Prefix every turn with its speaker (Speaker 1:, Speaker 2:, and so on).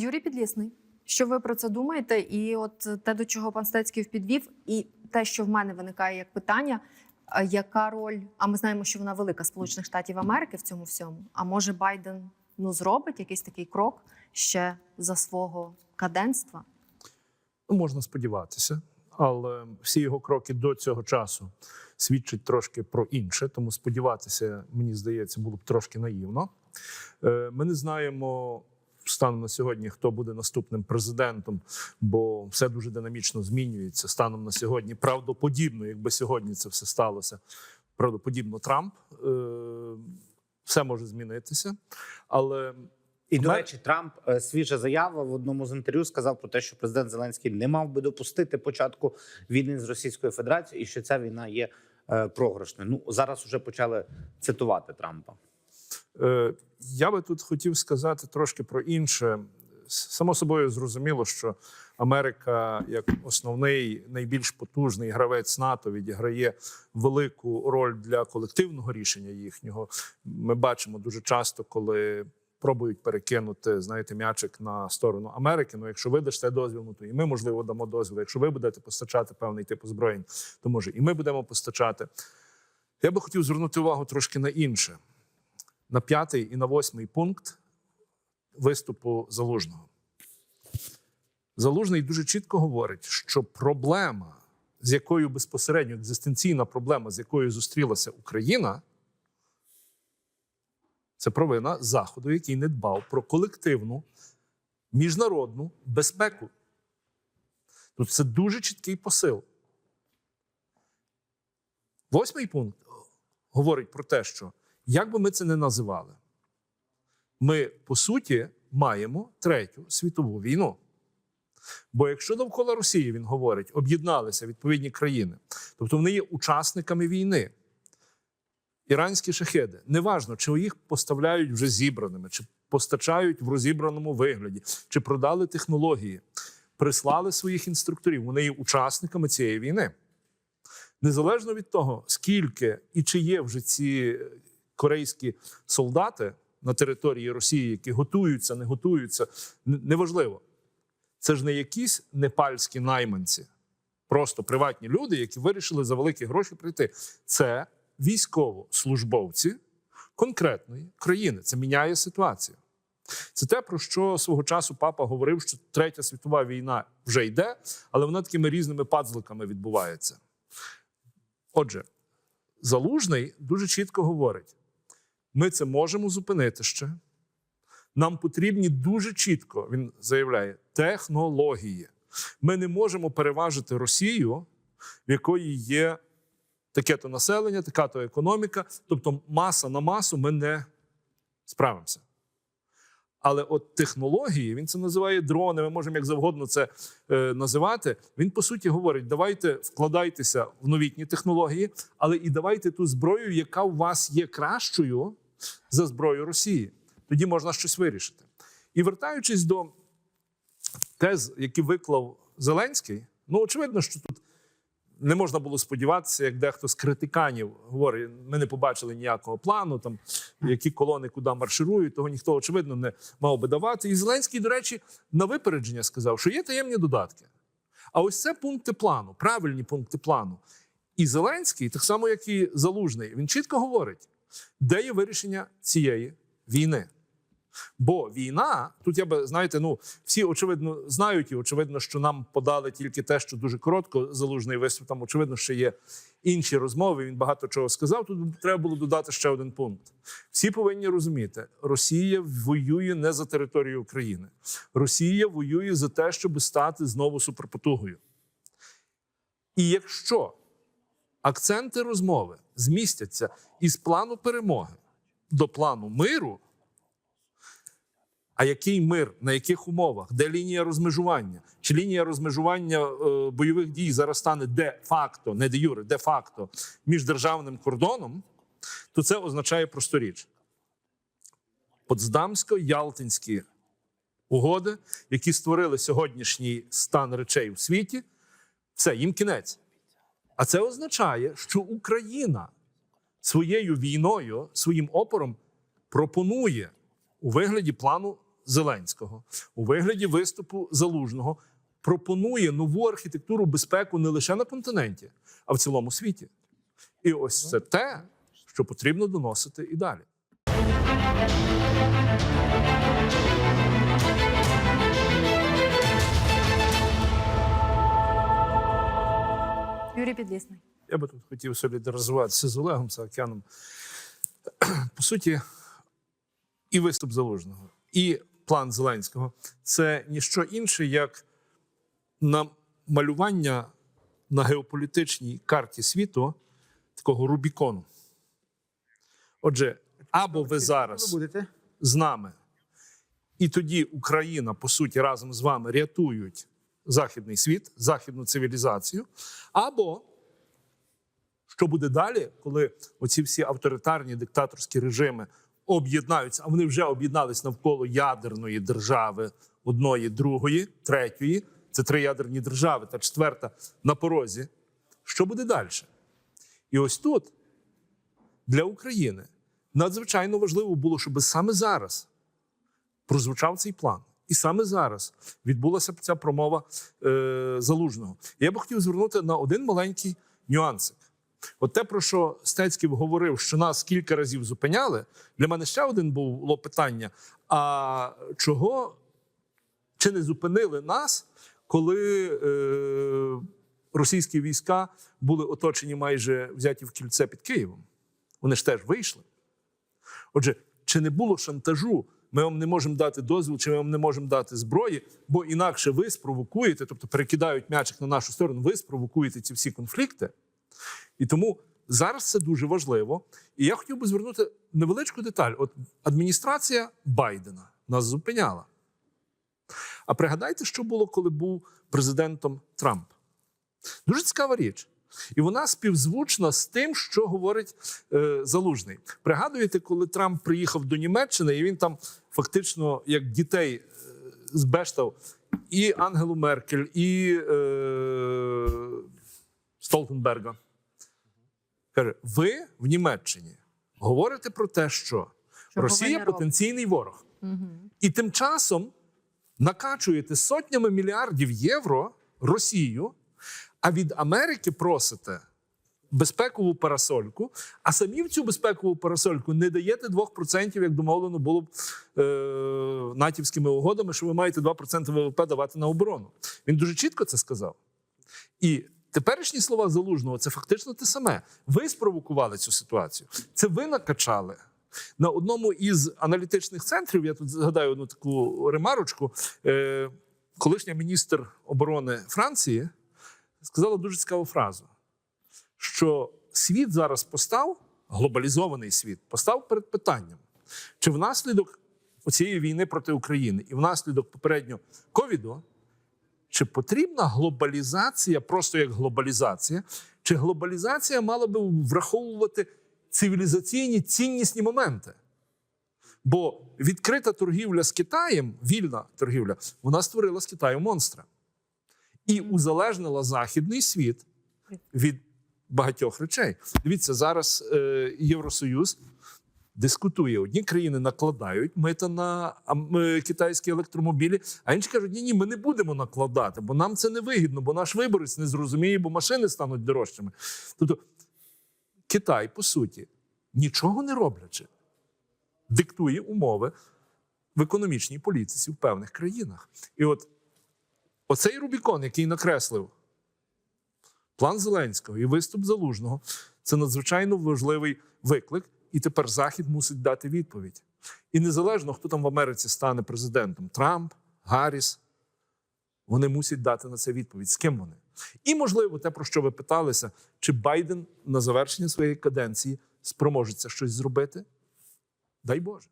Speaker 1: Юрій Підлісний, що ви про це думаєте? І от те, до чого пан Стецький підвів, і те, що в мене виникає як питання. Яка роль? А ми знаємо, що вона велика Сполучених Штатів Америки в цьому всьому. А може Байден ну зробить якийсь такий крок ще за свого каденства?
Speaker 2: Ну, можна сподіватися, але всі його кроки до цього часу свідчать трошки про інше. Тому сподіватися, мені здається, було б трошки наївно. Е, Ми не знаємо станом на сьогодні, хто буде наступним президентом, бо все дуже динамічно змінюється станом на сьогодні. Правдоподібно, якби сьогодні це все сталося. Правдоподібно, Трамп Е, все може змінитися, але
Speaker 3: І до речі, Трамп е, свіжа заява в одному з інтерв'ю сказав про те, що президент Зеленський не мав би допустити початку війни з Російською Федерацією, і що ця війна є е, програшною. Ну зараз вже почали цитувати Трампа.
Speaker 2: Е, Я би тут хотів сказати трошки про інше. Само собою зрозуміло, що Америка, як основний найбільш потужний гравець НАТО, відіграє велику роль для колективного рішення їхнього. Ми бачимо дуже часто, коли пробують перекинути знаєте, м'ячик на сторону Америки. Ну, якщо ви дасте дозвіл, ну то і ми можливо дамо дозвіл. Якщо ви будете постачати певний тип озброєнь, то може і ми будемо постачати. Я би хотів звернути увагу трошки на інше на п'ятий і на восьмий пункт виступу залужного. Залужний дуже чітко говорить, що проблема, з якою безпосередньо екзистенційна проблема, з якою зустрілася Україна, це провина Заходу, який не дбав про колективну міжнародну безпеку. Тут це дуже чіткий посил. Восьмий пункт говорить про те, що як би ми це не називали, ми по суті маємо третю світову війну. Бо якщо довкола Росії він говорить, об'єдналися відповідні країни, тобто вони є учасниками війни, іранські шахеди, неважно, чи їх поставляють вже зібраними, чи постачають в розібраному вигляді, чи продали технології, прислали своїх інструкторів, вони є учасниками цієї війни. Незалежно від того, скільки і чи є вже ці корейські солдати на території Росії, які готуються, не готуються, неважливо. Це ж не якісь непальські найманці, просто приватні люди, які вирішили за великі гроші прийти. Це військовослужбовці конкретної країни. Це міняє ситуацію. Це те, про що свого часу папа говорив, що третя світова війна вже йде, але вона такими різними пазликами відбувається. Отже, залужний дуже чітко говорить: ми це можемо зупинити ще. Нам потрібні дуже чітко, він заявляє, технології. Ми не можемо переважити Росію, в якої є таке-то населення, така-то економіка. Тобто, маса на масу ми не справимося. Але от технології, він це називає дрони, ми можемо як завгодно це е, називати. Він по суті говорить: давайте вкладайтеся в новітні технології, але і давайте ту зброю, яка у вас є кращою за зброю Росії. Тоді можна щось вирішити. І вертаючись до тез, які виклав Зеленський, ну очевидно, що тут не можна було сподіватися, як дехто з критиканів говорить: ми не побачили ніякого плану, там які колони куди марширують, того ніхто очевидно не мав би давати. І Зеленський, до речі, на випередження сказав, що є таємні додатки. А ось це пункти плану, правильні пункти плану. І Зеленський, так само як і Залужний, він чітко говорить, де є вирішення цієї війни. Бо війна, тут я би знаєте, ну всі очевидно знають, і очевидно, що нам подали тільки те, що дуже коротко залужний виступ. Там очевидно, що є інші розмови. Він багато чого сказав. Тут треба було додати ще один пункт. Всі повинні розуміти, Росія воює не за територію України. Росія воює за те, щоб стати знову суперпотугою. І якщо акценти розмови змістяться із плану перемоги до плану миру. А який мир, на яких умовах, де лінія розмежування? Чи лінія розмежування е, бойових дій зараз стане де-факто, не де юре, де-факто між державним кордоном, то це означає просту річ. Потсдамсько-Ялтинські угоди, які створили сьогоднішній стан речей у світі, все, їм кінець. А це означає, що Україна своєю війною, своїм опором пропонує у вигляді плану Зеленського у вигляді виступу залужного пропонує нову архітектуру безпеку не лише на континенті, а в цілому світі. І ось це те, що потрібно доносити і далі.
Speaker 1: Юрій Підлісний.
Speaker 2: Я би тут хотів солідаризуватися з Олегом Саакяном. По суті, і виступ залужного, і план Зеленського це ніщо інше, як намалювання на геополітичній карті світу такого Рубікону. Отже, або ви зараз з нами, і тоді Україна, по суті, разом з вами рятують західний світ, західну цивілізацію, або що буде далі, коли оці всі авторитарні диктаторські режими об'єднаються, а вони вже об'єднались навколо ядерної держави одної, другої, третьої. Це три ядерні держави, та четверта на порозі. Що буде далі? І ось тут для України надзвичайно важливо було, щоб саме зараз прозвучав цей план. І саме зараз відбулася ця промова е, залужного. Я би хотів звернути на один маленький нюансик. От те, про що Стецьків говорив, що нас кілька разів зупиняли, для мене ще один було питання: а чого чи не зупинили нас, коли е, російські війська були оточені майже взяті в кільце під Києвом? Вони ж теж вийшли. Отже, чи не було шантажу? Ми вам не можемо дати дозвіл, чи ми вам не можемо дати зброї, бо інакше ви спровокуєте, тобто перекидають м'ячик на нашу сторону, ви спровокуєте ці всі конфлікти. І тому зараз це дуже важливо. І я хотів би звернути невеличку деталь. От адміністрація Байдена нас зупиняла. А пригадайте, що було, коли був президентом Трамп. Дуже цікава річ. І вона співзвучна з тим, що говорить е, Залужний. Пригадуєте, коли Трамп приїхав до Німеччини, і він там фактично як дітей е, збештав і Ангелу Меркель, і е, Столтенберга. Каже: ви в Німеччині говорите про те, що
Speaker 1: Що
Speaker 2: Росія потенційний ворог.
Speaker 1: Угу.
Speaker 2: І тим часом накачуєте сотнями мільярдів євро Росію, а від Америки просите безпекову парасольку, а самі в цю безпекову парасольку не даєте 2%, як домовлено було б е, натівськими угодами, що ви маєте 2% ВВП давати на оборону. Він дуже чітко це сказав. І теперішні слова залужного це фактично те саме. Ви спровокували цю ситуацію. Це ви накачали. На одному із аналітичних центрів, я тут згадаю одну таку ремарочку, е, колишня міністр оборони Франції сказала дуже цікаву фразу: що світ зараз постав, глобалізований світ, постав перед питанням, чи внаслідок цієї війни проти України і внаслідок попередньо ковіду, чи потрібна глобалізація, просто як глобалізація, чи глобалізація мала би враховувати цивілізаційні ціннісні моменти? Бо відкрита торгівля з Китаєм, вільна торгівля, вона створила з Китаю монстра і узалежнила західний світ від багатьох речей. Дивіться, зараз е, Євросоюз дискутує. Одні країни накладають мита на е, китайські електромобілі, а інші кажуть, ні, ні, ми не будемо накладати, бо нам це не вигідно, бо наш виборець не зрозуміє, бо машини стануть дорожчими. Тобто Китай, по суті, нічого не роблячи, диктує умови в економічній політиці в певних країнах. І от оцей Рубікон, який накреслив план Зеленського і виступ Залужного, це надзвичайно важливий виклик, і тепер Захід мусить дати відповідь. І незалежно, хто там в Америці стане президентом Трамп, Гарріс, вони мусять дати на це відповідь. З ким вони? І, можливо, те, про що ви питалися, чи Байден на завершення своєї каденції спроможеться щось зробити? Дай Боже.